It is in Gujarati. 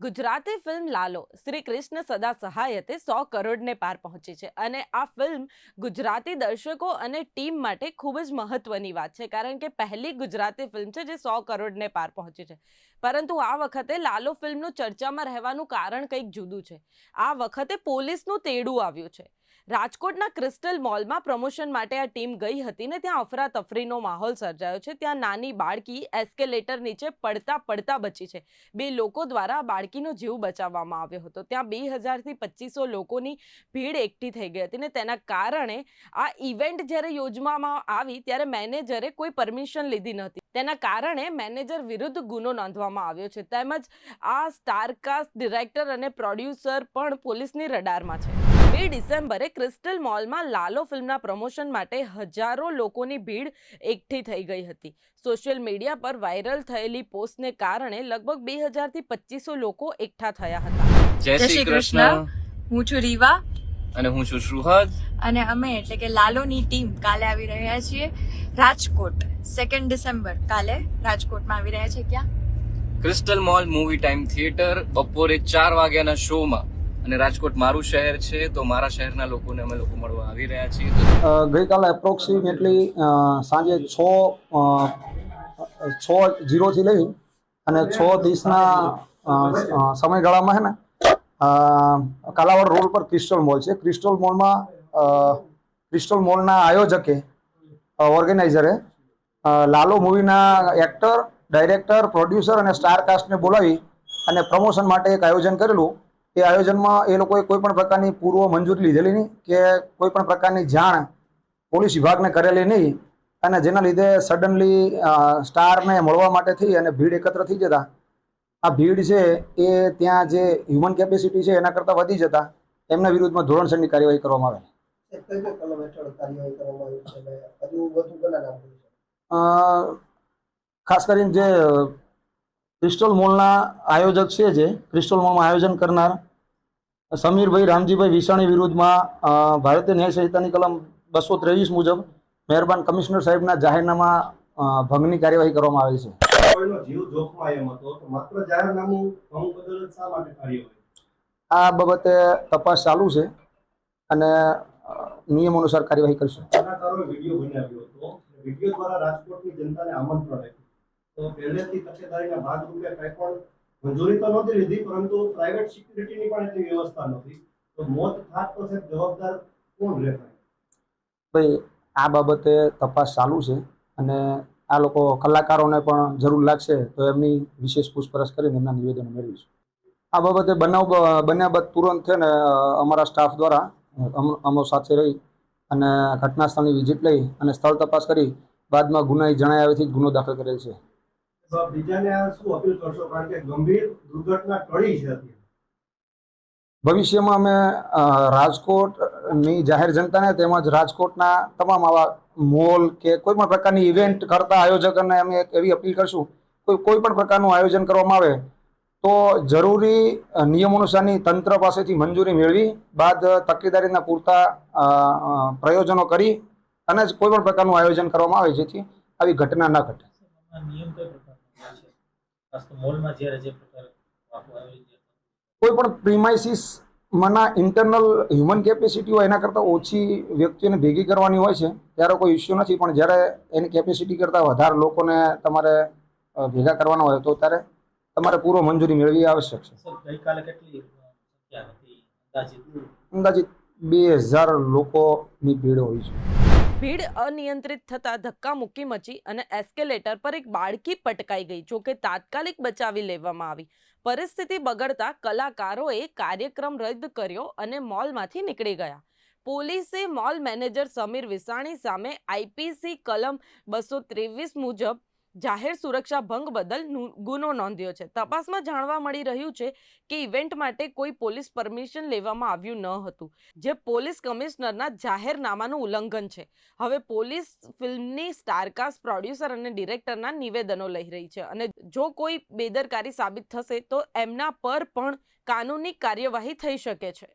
ગુજરાતી ફિલ્મ લાલો, શ્રી કૃષ્ણ સદા સહાયતે સો કરોડને પાર પહોંચી છે. અને આ ફિલ્મ ગુજરાતી દર્શકો અને ટીમ માટે ખૂબ જ મહત્વની વાત છે, કારણ કે પહેલી ગુજરાતી ફિલ્મ છે જે સો કરોડને પાર પહોંચી છે. પરંતુ આ વખતે લાલો ફિલ્મનું ચર્ચામાં રહેવાનું કારણ કંઈક જુદું છે. આ વખતે પોલીસનું તેડું આવ્યું છે. રાજકોટના ક્રિસ્ટલ મોલમાં પ્રમોશન માટે આ ટીમ ગઈ હતી ને ત્યાં અફરાતફરીનો માહોલ સર્જાયો છે. ત્યાં નાની બાળકી એસ્કેલેટર નીચે પડતા પડતા બચી છે. બે લોકો દ્વારા બાળકીનો જીવ બચાવવામાં આવ્યો હતો. ત્યાં બે હજારથી પચીસો લોકોની ભીડ એકઠી થઈ ગઈ હતી ને તેના કારણે આ ઇવેન્ટ જ્યારે યોજવામાં આવી ત્યારે મેનેજરે કોઈ પરમિશન લીધી નહોતી. તેના કારણે મેનેજર વિરુદ્ધ ગુનો નોંધવામાં આવ્યો છે. તેમજ આ સ્ટારકાસ્ટ ડિરેક્ટર અને પ્રોડ્યુસર પણ પોલીસની રડારમાં છે. બે ડિસેમ્બરે ક્રિસ્ટલ મોલમાં લાલો ફિલ્મના પ્રમોશન માટે હજારો લોકોની ભીડ એકઠી થઈ ગઈ હતી. સોશિયલ મીડિયા પર વાયરલ થયેલી પોસ્ટને કારણે લગભગ બે હજારથી પચીસો લોકો એકઠા થયા હતા. જય શ્રી કૃષ્ણ. હું છું રીવા. અને હું છું સુહદ અને અમે એટલે કે લાલોની ટીમ કાલે આવી રહ્યા છીએ રાજકોટ સેકન્ડ ડિસેમ્બર. કાલે રાજકોટમાં આવી રહ્યા છે ક્યાં? Crystal mall movie time theatre બપોરે ચાર વાગ્યાના શોમાં. અને રાજકોટ મારું શહેર છે, તો મારા શહેરના લોકોને અમે લોકો મળવા આવી રહ્યા છીએ. ગઈકાલે એપ્રોક્સિમેટલી સાંજે છ છ જીરોથી લઈ અને છ ત્રીસના સમયગાળામાં છે ને કાલાવાડ રોડ પર ક્રિસ્ટલ મોલ છે. ક્રિસ્ટલ મોલમાં ક્રિસ્ટલ મોલના આયોજકે ઓર્ગેનાઇઝરે લાલો મૂવીના એક્ટર ડાયરેક્ટર પ્રોડ્યુસર અને સ્ટાર કાસ્ટને બોલાવી અને પ્રમોશન માટે એક આયોજન કરેલું. એ આયોજનમાં એ લોકોએ કોઈ પણ પ્રકારની પૂર્વ મંજૂરી લીધેલી નહીં કે કોઈ પણ પ્રકારની જાણ પોલીસ વિભાગને કરેલી નહીં અને જેના લીધે સડનલી સ્ટારને મળવા માટે થઈ અને ભીડ એકત્ર થઈ જતા. આ ભીડ છે એ ત્યાં જે હ્યુમન કેપેસિટી છે એના કરતાં વધી જતા. એમના વિરુદ્ધમાં ધોરણસરની કાર્યવાહી કરવામાં આવે ખાસ કરીને જે ક્રિસ્ટલ મોલના આયોજક છે જે ક્રિસ્ટલ મોલમાં આયોજન કરનાર સમીરભાઈ રામજીભાઈ વિસાણી વિરુદ્ધમાં ભારતીય ન્યાય સંહિતાની કલમ બસો ત્રેવીસ મુજબ મહેરબાન કમિશનર સાહેબના જાહેરનામા ભંગની કાર્યવાહી કરવામાં આવેલ છે. આ બાબતે તપાસ ચાલુ છે અને નિયમ અનુસાર કાર્યવાહી કરશું. વીડિયો દ્વારા રાજકોટની જનતાને આમંત્રણ આપ્યું. તો પહેલેથી તકેદારીના ભાગરૂપે કંઈ પણ મંજૂરી તો નહોતી લીધી, પરંતુ પ્રાઇવેટ સિક્યુરિટીની પણ એટલી વ્યવસ્થા નહોતી. તો મોત થાત તો સાહેબ જવાબદાર કોણ રહેવાય ભાઈ, આ બાબતે તપાસ ચાલુ છે અને આ લોકો કલાકારોને પણ જરૂર લાગશે તો એમની વિશેષ પૂછપરછ કરીને એમના નિવેદનો મેળવીશું. આ બાબતે બનાવ બન્યા બાદ તુરંત છે ને અમારા સ્ટાફ દ્વારા અમ- સાથે રહી અને ઘટના સ્થળની વિઝિટ લઈ અને સ્થળ તપાસ કરી, બાદમાં ગુનાઈ જણાય આવેથી જ ગુનો દાખલ કરેલ છે. બીજાને શું અપીલ કરશો? કારણ કે ગંભીર દુર્ઘટના ટળી છે ભવિષ્યમાં અમે રાજકોટની જાહેર જનતાને તેમજ રાજકોટના તમામ આવા મોલ કે કોઈ પણ પ્રકારની ઇવેન્ટ કરતા આયોજકોને અમે એક એવી અપીલ કરશું કોઈ કોઈ પણ પ્રકારનું આયોજન કરવામાં આવે તો જરૂરી નિયમ અનુસારની તંત્ર પાસેથી મંજૂરી મેળવી બાદ તકેદારીના પૂરતા પ્રયોજનો કરી અને જ કોઈ પણ પ્રકારનું આયોજન કરવામાં આવે જેથી આવી ઘટના ન ઘટે. નિયમ કઈ પ્રકારનો છે ખાસ તો મોલમાં જ્યારે જે કોઈ પણ પ્રિમાઇસીસ મના ઇન્ટરનલ હ્યુમન કેપેસિટી હોય એના કરતાં ઓછી વ્યક્તિઓને ભેગી કરવાની હોય છે. ત્યારે કોઈ ઇસ્યુ નથી પણ જ્યારે એની કેપેસિટી કરતાં વધારે લોકોને તમારે ભેગા કરવાના હોય તો ત્યારે તમારે પૂર્વ મંજૂરી મેળવી આવશ્યક છે. ગઈકાલે કેટલી અંદાજિત બે હજાર લોકોની ભીડ હોય છે. ભીડ અનિયંત્રિત થતા ધક્કા મુક્કી મચી અને એસ્કેલેટર પર એક બાળકી પટકાઈ ગઈ જોકે તાત્કાલિક બચાવી લેવામાં આવી. પરિસ્થિતિ બગડતા કલાકારોએ કાર્યક્રમ રદ કર્યો અને મોલમાંથી નીકળી ગયા. પોલીસે મોલ મેનેજર સમીર વિસાણી સામે આઈપીસી કલમ બસો ત્રેવીસ મુજબ જાહેર સુરક્ષા ભંગ બદલ ગુનો નોંધ્યો છે. તપાસમાં જાણવા મળી રહ્યું છે કે ઇવેન્ટ માટે કોઈ પોલીસ પરમિશન લેવામાં આવ્યું ન હતું, જે પોલીસ કમિશનરના જાહેરનામાનું ઉલ્લંઘન છે. હવે પોલીસ ફિલ્મની સ્ટારકાસ્ટ પ્રોડ્યુસર અને ડિરેક્ટરના નિવેદનો લઈ રહી છે અને જો કોઈ બેદરકારી સાબિત થશે તો એમના પર પણ કાનૂની કાર્યવાહી થઈ શકે છે.